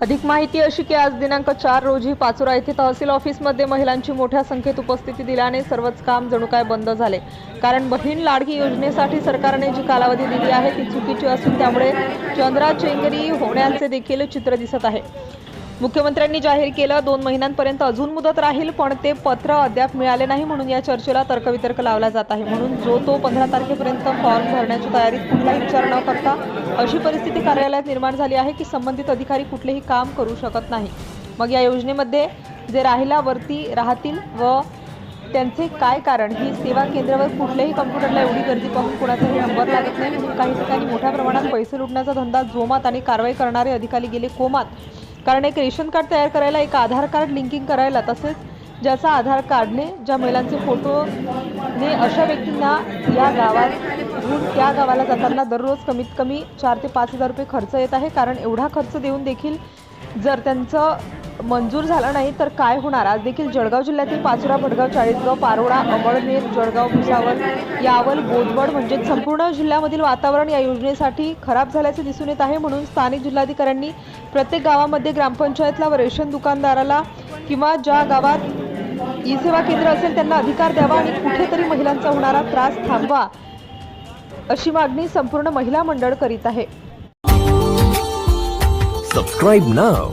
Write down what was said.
अधिक माहिती अशी की आज दिनांक चार रोजी पाचोरा येथे तहसील ऑफिसमध्ये महिलांची मोठ्या संख्येत उपस्थिती दिल्याने सर्वच काम जणू काय बंद झाले. कारण बहीण लाडकी योजनेसाठी सरकारने जी कालावधी दिली आहे ती चुकीची असून त्यामुळे चंद्राचेंगरी होण्याचे देखील चित्र दिसत आहे. मुख्यमंत्र्यांनी जाहीर केलं दोन महिन्यांपर्यंत अजून मुदत राहील पण ते पत्र अद्याप मिळाले नाही म्हणून या चर्चेला तर्कवितर्क लावला जात आहे. म्हणून जो तो पंधरा तारखेपर्यंत फॉर्म भरण्याच्या तयारीत कुठलाही विचार न करता अशी परिस्थिती कार्यालयात निर्माण झाली आहे की संबंधित अधिकारी कुठलेही काम करू शकत नाही. मग या योजनेमध्ये जे राहिला वरती राहतील व त्यांचे काय कारण ही सेवा केंद्रावर कुठल्याही कम्प्युटरला एवढी गर्दी पाहून कुणाचाही नंबर लागत नाही. म्हणून काही ठिकाणी मोठ्या प्रमाणात पैसे लुटण्याचा धंदा जोमात आणि कारवाई करणारे अधिकारी गेले कोमात. कारण एक रेशन कार्ड तयार करायला एक आधार कार्ड लिंकिंग करायला तसेच ज्याचा आधार कार्डने ज्या महिलांचे फोटोने अशा व्यक्तींना या गावात त्या गावाला जाताना दररोज कमीत कमी चार ते पाच हजार रुपये खर्च येत आहे. कारण एवढा खर्च देऊन देखील जर त्यांचं मंजूर झालं नाही तर काय होणार? आज देखील जळगाव जिल्ह्यातील पाचोरा भडगाव चाळीसगाव पारोडा अमळनेर जळगाव भुसावळ यावल बोदवड म्हणजे संपूर्ण जिल्ह्यामधील वातावरण या योजनेसाठी खराब झाल्याचे दिसून येत आहे म्हणून स्थानिक जिल्हाधिकाऱ्यांनी प्रत्येक गावामध्ये ग्रामपंचायतला व रेशन दुकानदाराला किंवा ज्या गावात ई सेवा केंद्र असेल त्यांना अधिकार द्यावा आणि कुठेतरी महिलांचा होणारा त्रास थांबवा अशी मागणी संपूर्ण महिला मंडळ करीत आहे. Subscribe now